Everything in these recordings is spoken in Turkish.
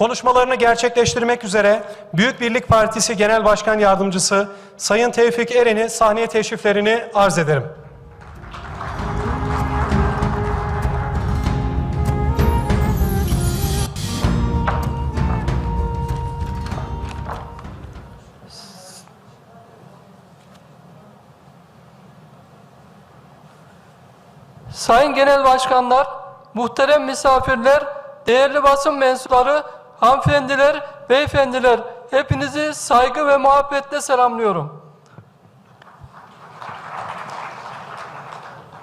Konuşmalarını gerçekleştirmek üzere Büyük Birlik Partisi Genel Başkan Yardımcısı Sayın Tevfik Eren'i sahneye teşriflerini arz ederim. Sayın Genel Başkanlar, muhterem misafirler, değerli basın mensupları, hanımefendiler, beyefendiler, hepinizi saygı ve muhabbetle selamlıyorum.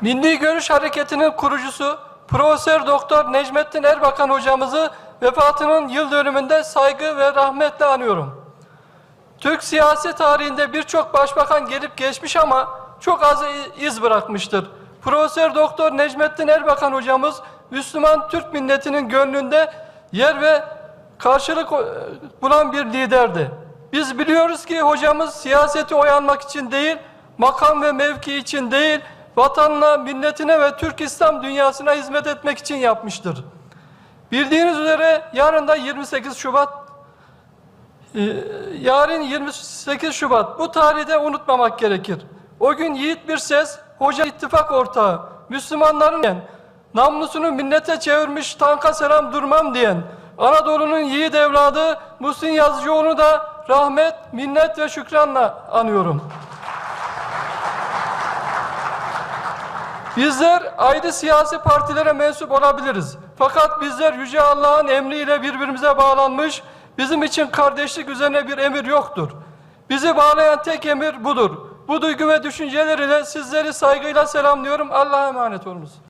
Milli Görüş Hareketi'nin kurucusu Profesör Doktor Necmettin Erbakan hocamızı vefatının yıl dönümünde saygı ve rahmetle anıyorum. Türk siyasi tarihinde birçok başbakan gelip geçmiş ama çok az iz bırakmıştır. Profesör Doktor Necmettin Erbakan hocamız Müslüman Türk milletinin gönlünde yer ve karşılık e, bulan bir liderdi. Biz biliyoruz ki hocamız siyaseti oyanmak için değil, makam ve mevki için değil, vatanına, milletine ve Türk İslam dünyasına hizmet etmek için yapmıştır. Bildiğiniz üzere yarın da 28 Şubat ee, yarın 28 Şubat. Bu tarihi de unutmamak gerekir. O gün yiğit bir ses, hoca ittifak ortağı, Müslümanların namlusunu millete çevirmiş tanka selam durmam diyen, Anadolu'nun yiğit evladı Muhsin Yazıcıoğlu'nu da rahmet, minnet ve şükranla anıyorum. Bizler ayrı siyasi partilere mensup olabiliriz. Fakat bizler Yüce Allah'ın emriyle birbirimize bağlanmış, bizim için kardeşlik üzerine bir emir yoktur. Bizi bağlayan tek emir budur. Bu duygu ve düşünceler ile sizleri saygıyla selamlıyorum. Allah'a emanet olunuz.